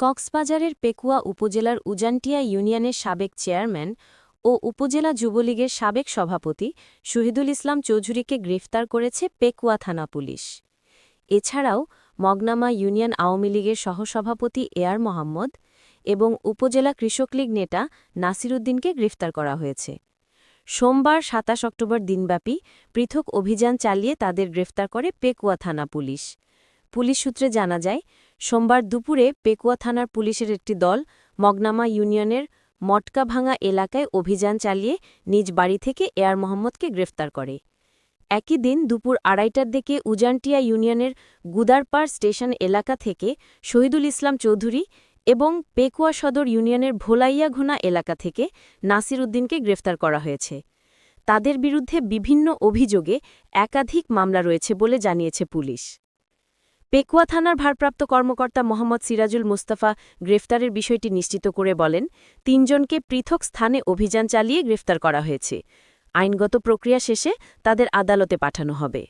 কক্সবাজারের পেকুয়া উপজেলার উজানটিয়া ইউনিয়নের সাবেক চেয়ারম্যান ও উপজেলা যুবলীগের সাবেক সভাপতি শহীদুল ইসলাম চৌধুরীকে গ্রেফতার করেছে পেকুয়া থানা পুলিশ। এছাড়াও মগনামা ইউনিয়ন আওয়ামী লীগের সহসভাপতি এয়ার মোহাম্মদ এবং উপজেলা কৃষক লীগ নেতা নাসিরুদ্দিনকে গ্রেফতার করা হয়েছে। সোমবার সাতাশ অক্টোবর দিনব্যাপী পৃথক অভিযান চালিয়ে তাদের গ্রেফতার করে পেকুয়া থানা পুলিশ। পুলিশ সূত্রে জানা যায় সোমবার দুপুরে পেকুয়া থানার পুলিশের একটি দল মগনামা ইউনিয়নের মটকাভাঙা এলাকায় অভিযান চালিয়ে নিজ বাড়ি থেকে এয়ার মোহাম্মদকে গ্রেফতার করে। একই দিন দুপুর আড়াইটার দিকে উজানটিয়া ইউনিয়নের গুদারপাড় স্টেশন এলাকা থেকে শহীদুল ইসলাম চৌধুরী এবং পেকুয়া সদর ইউনিয়নের ভোলাইয়াঘোনা এলাকা থেকে নাসির উদ্দিনকে গ্রেফতার করা হয়েছে। তাদের বিরুদ্ধে বিভিন্ন অভিযোগে একাধিক মামলা রয়েছে বলে জানিয়েছে পুলিশ। পেকুয়া থানার ভারপ্রাপ্ত কর্মকর্তা মোহাম্মদ সিরাজুল মুস্তাফা গ্রেফতারের বিষয়টি নিশ্চিত করে বলেন, তিনজনকে পৃথক স্থানে অভিযান চালিয়ে গ্রেফতার করা হয়েছে। আইনগত প্রক্রিয়া শেষে তাদের আদালতে পাঠানো হবে।